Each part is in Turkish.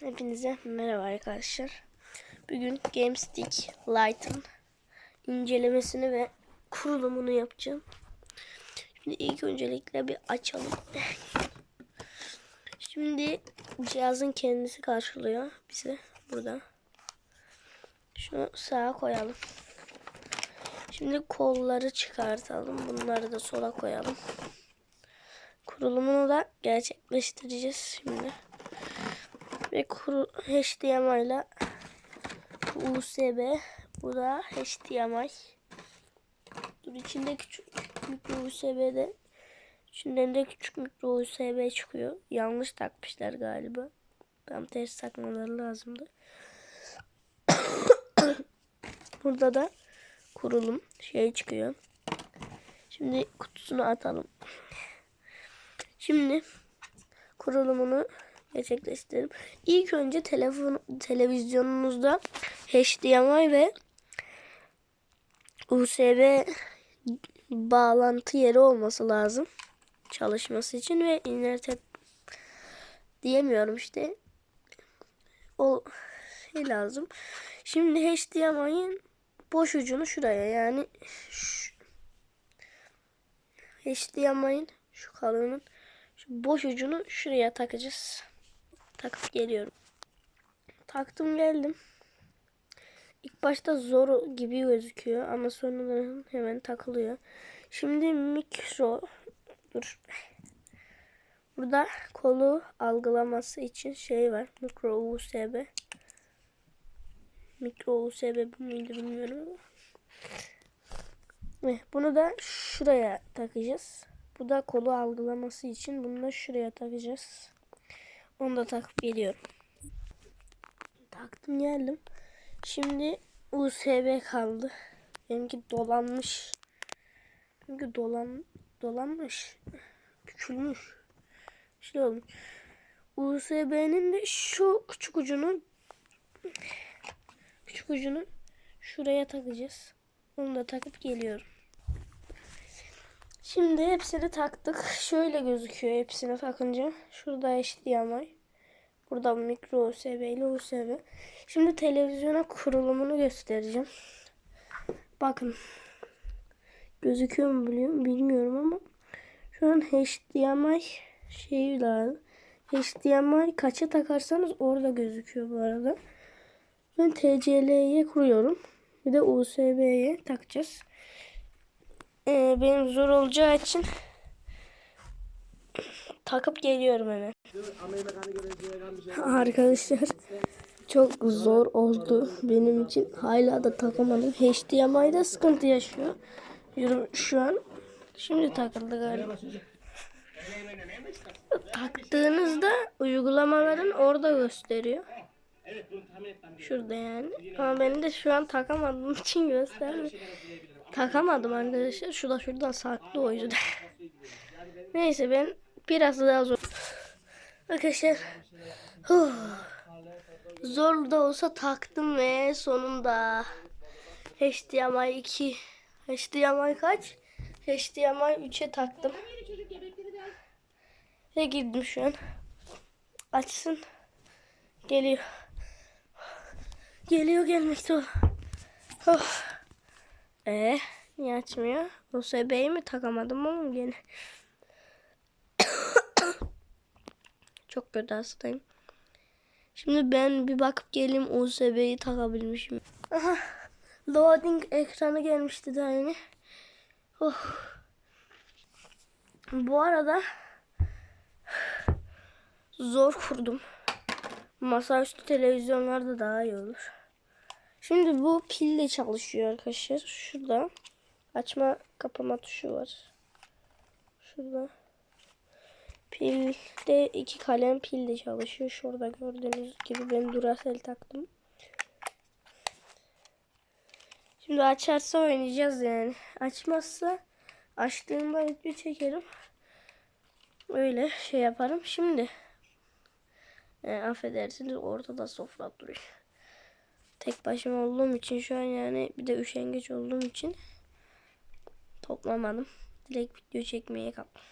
Hepinize merhaba arkadaşlar. Bugün GameStick Lite'ın incelemesini ve kurulumunu yapacağım. Şimdi ilk öncelikle bir açalım. Şimdi cihazın kendisi karşılıyor bizi burada. Şunu sağa koyalım. Şimdi kolları çıkartalım. Bunları da sola koyalım. Kurulumunu da gerçekleştireceğiz şimdi. Ve kuru HDMI ile USB. Bu da HDMI. Dur içinde küçük mikro USB de içinden de küçük mikro USB çıkıyor. Yanlış takmışlar galiba. Tam ters takmaları lazımdı. Burada da kurulum şey çıkıyor. Şimdi kutusunu atalım. Şimdi kurulumunu gerçekleştirelim. İlk önce telefon televizyonunuzda HDMI ve USB bağlantı yeri olması lazım çalışması için ve internet diyemiyorum işte o şey lazım. Şimdi HDMI'nin boş ucunu şuraya yani şu, HDMI'nin şu kalının şu boş ucunu şuraya takacağız. Takıp geliyorum. Taktım geldim. İlk başta zor gibi gözüküyor ama sonradan hemen takılıyor. Şimdi mikro dur. Burada kolu algılaması için şey var. Mikro USB. Mikro USB muydu bilmiyorum. Ve Bunu da şuraya takacağız. Bu da kolu algılaması için bunu da şuraya takacağız. Onu da takıp geliyorum. Taktım geldim. Şimdi USB kaldı. Benimki dolanmış. Çünkü dolan dolanmış. Küçülmüş. Şey olmuş. USB'nin de şu küçük ucunu küçük ucunu şuraya takacağız. Onu da takıp geliyorum. Şimdi hepsini taktık. Şöyle gözüküyor hepsini takınca. Şurada HDMI. Burada mikro USB ile USB. Şimdi televizyona kurulumunu göstereceğim. Bakın. Gözüküyor mu biliyorum bilmiyorum ama şu an HDMI şeyi lazım. HDMI kaça takarsanız orada gözüküyor bu arada. Ben TCL'ye kuruyorum. Bir de USB'ye takacağız. Ee, benim zor olacağı için takıp geliyorum hemen. Arkadaşlar çok zor oldu benim için. Hala da takamadım. HDMI'de sıkıntı yaşıyor. Şu an şimdi takıldı galiba. Taktığınızda uygulamaların orada gösteriyor. Şurada yani. Ama ben de şu an takamadığım için göstermiyor. Takamadım arkadaşlar. Şu da şuradan saklı o yüzden. Neyse ben biraz daha zor. Arkadaşlar. Zor da olsa taktım ve sonunda HDMI 2 HDMI kaç? HDMI 3'e taktım. Ve girdim şu an. Açsın. Geliyor. Geliyor gelmekte o. Oh. Ee, niye açmıyor? USB'yi mi takamadım ama gene. Çok kötü hastayım. Şimdi ben bir bakıp geleyim USB'yi takabilmişim. Aha. Loading ekranı gelmişti daha yeni. Oh. Bu arada zor kurdum. Masaüstü televizyonlarda daha iyi olur. Şimdi bu pille çalışıyor arkadaşlar. Şurada açma kapama tuşu var. Şurada. Pilde iki kalem pilde çalışıyor. Şurada gördüğünüz gibi ben Duracell taktım. Şimdi açarsa oynayacağız yani. Açmazsa açtığımda video çekerim. Öyle şey yaparım. Şimdi e, affedersiniz ortada sofra duruyor. Tek başıma olduğum için şu an yani bir de üşengeç olduğum için toplamadım. Direkt video çekmeye kalktım.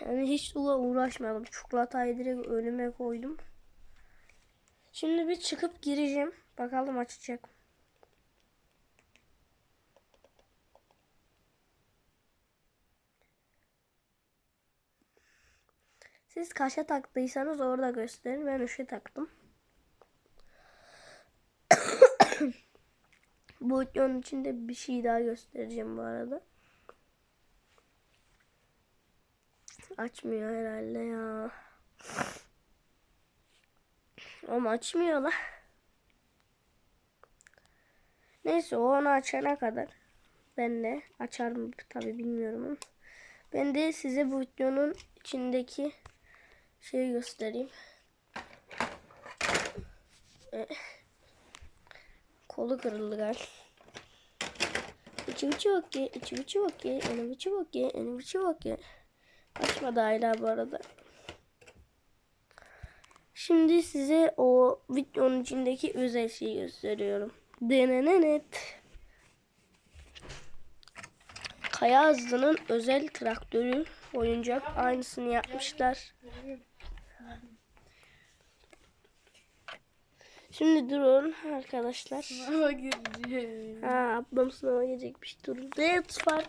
Yani hiç uğra- uğraşmadım. Çikolatayı direkt önüme koydum. Şimdi bir çıkıp gireceğim. Bakalım açacak. Siz kaça taktıysanız orada gösterin. Ben üçe taktım. bu videonun içinde bir şey daha göstereceğim bu arada. Açmıyor herhalde ya. Ama açmıyor la. Neyse o onu açana kadar ben de açar mı tabi bilmiyorum ben de size bu videonun içindeki şeyi göstereyim. Eh. Kolu kırıldı galiba. İçi içi okey, içi içi okey, önü içi okey, önü içi okey. Açmadı hala bu arada. Şimdi size o videonun içindeki özel şeyi gösteriyorum. Denenenet. Kaya Hızlı'nın özel traktörü oyuncak aynısını yapmışlar. Şimdi durun arkadaşlar. Sınava gireceğim. Ha ablam sınava gelecekmiş. Dur. Evet var.